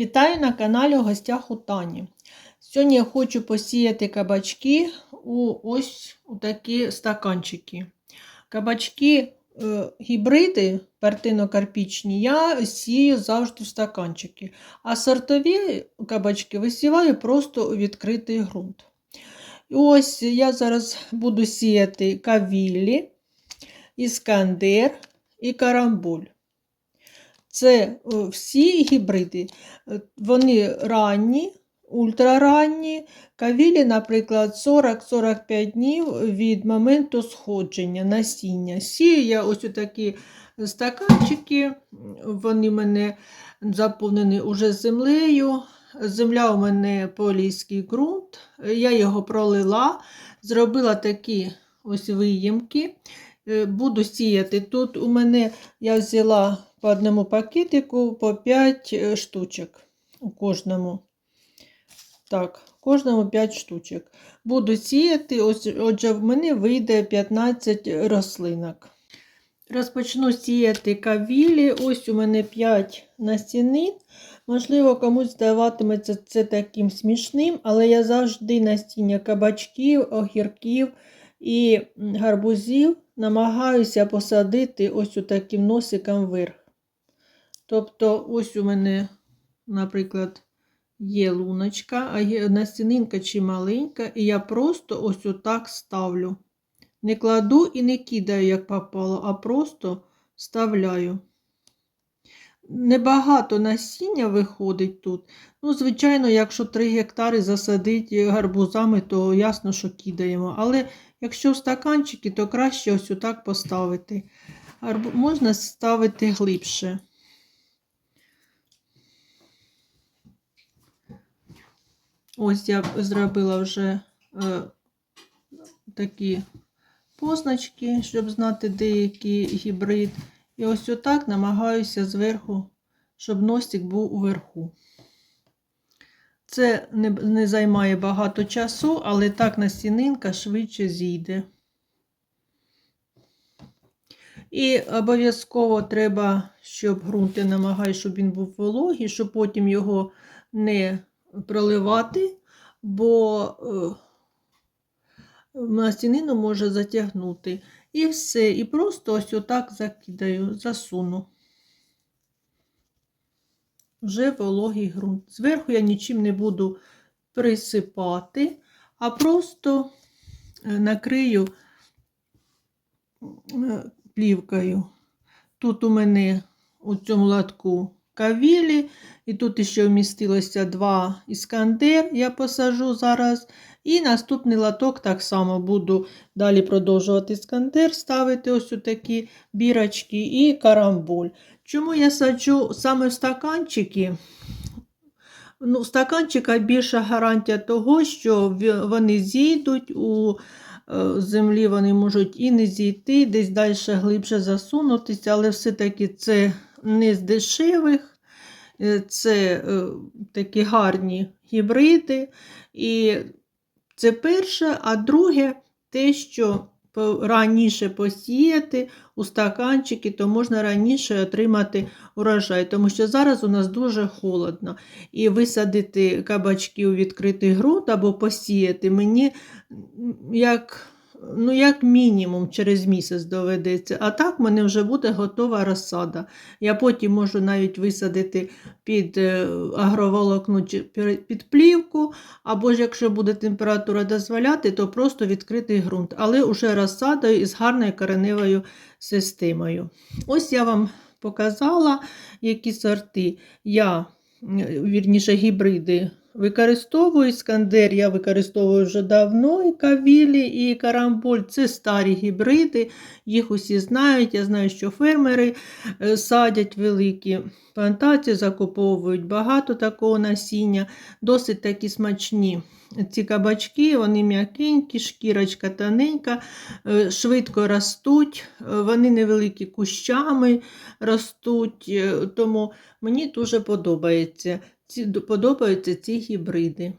Вітаю на каналі у гостях у Тані. Сьогодні я хочу посіяти кабачки у ось у такі стаканчики. Кабачки е, гібриди партино-карпічні я сію завжди в стаканчики, а сортові кабачки висіваю просто у відкритий ґрунт. І ось я зараз буду сіяти кавілі, іскандер і карамбуль. Це е, всі гібриди. Е, Вони ранні, ультраранні. Кавілі, наприклад, 40-45 днів від моменту сходження насіння. Сію я ось такі стаканчики, вони в мене заповнені уже землею. Земля у мене поліський ґрунт. Я його пролила, зробила такі ось виємки. Е, Буду сіяти. Тут у мене я взяла по одному пакетику по 5 штучок у кожному. Так, кожному 5 штучок. Буду сіяти, ось, отже, в мене вийде 15 рослинок. Розпочну сіяти кавілі. Ось у мене 5 насінин. Можливо, комусь здаватиметься це таким смішним, але я завжди насіння кабачків, огірків і гарбузів намагаюся посадити ось у таким носиком вверх. Тобто, ось у мене, наприклад, є луночка, а є настінинка чи маленька, і я просто ось отак ставлю. Не кладу і не кидаю, як попало, а просто вставляю. Небагато насіння виходить тут. Ну, звичайно, якщо 3 гектари засадити гарбузами, то ясно, що кидаємо. Але якщо в стаканчики, то краще ось отак поставити. Можна ставити глибше. Ось я зробила вже е, такі позначки, щоб знати, деякий гібрид. І ось отак намагаюся зверху, щоб носик був уверху. Це не, не займає багато часу, але так настінинка швидше зійде. І обов'язково треба, щоб ґрунт я намагаюся, щоб він був вологий, щоб потім його не проливати, бо е, настінину може затягнути. І все. І просто ось отак закидаю, засуну. Вже вологий ґрунт. Зверху я нічим не буду присипати, а просто е, накрию е, плівкою. Тут у мене у цьому латку кавілі, і тут ще вмістилося два іскандер, я посажу зараз. І наступний латок так само буду далі продовжувати іскандер, ставити ось такі бірочки і карамболь. Чому я саджу саме в стаканчики? Ну, Стаканчика більша гарантія того, що вони зійдуть у е, землі, вони можуть і не зійти, десь далі глибше засунутися, але все-таки це не з дешевих, е, це е, такі гарні гібриди. І це перше, а друге, те, що раніше посіяти у стаканчики, то можна раніше отримати урожай, тому що зараз у нас дуже холодно. І висадити кабачки у відкритий ґрунт або посіяти мені як ну, як мінімум через місяць доведеться. А так в мене вже буде готова розсада. Я потім можу навіть висадити під е, агроволокну чи під плівку, або ж якщо буде температура дозволяти, то просто відкритий ґрунт, але вже розсадою із гарною кореневою системою. Ось я вам показала, які сорти я, вірніше, гібриди Використовую іскандер, я використовую вже давно і кавілі, і карамболь це старі гібриди, їх усі знають. Я знаю, що фермери е, садять великі плантації, закуповують багато такого насіння, досить такі смачні. Ці кабачки, вони м'якенькі, шкірочка тоненька, е, швидко ростуть, е, вони невеликі кущами ростуть, тому мені дуже подобається подобаються ці гібриди.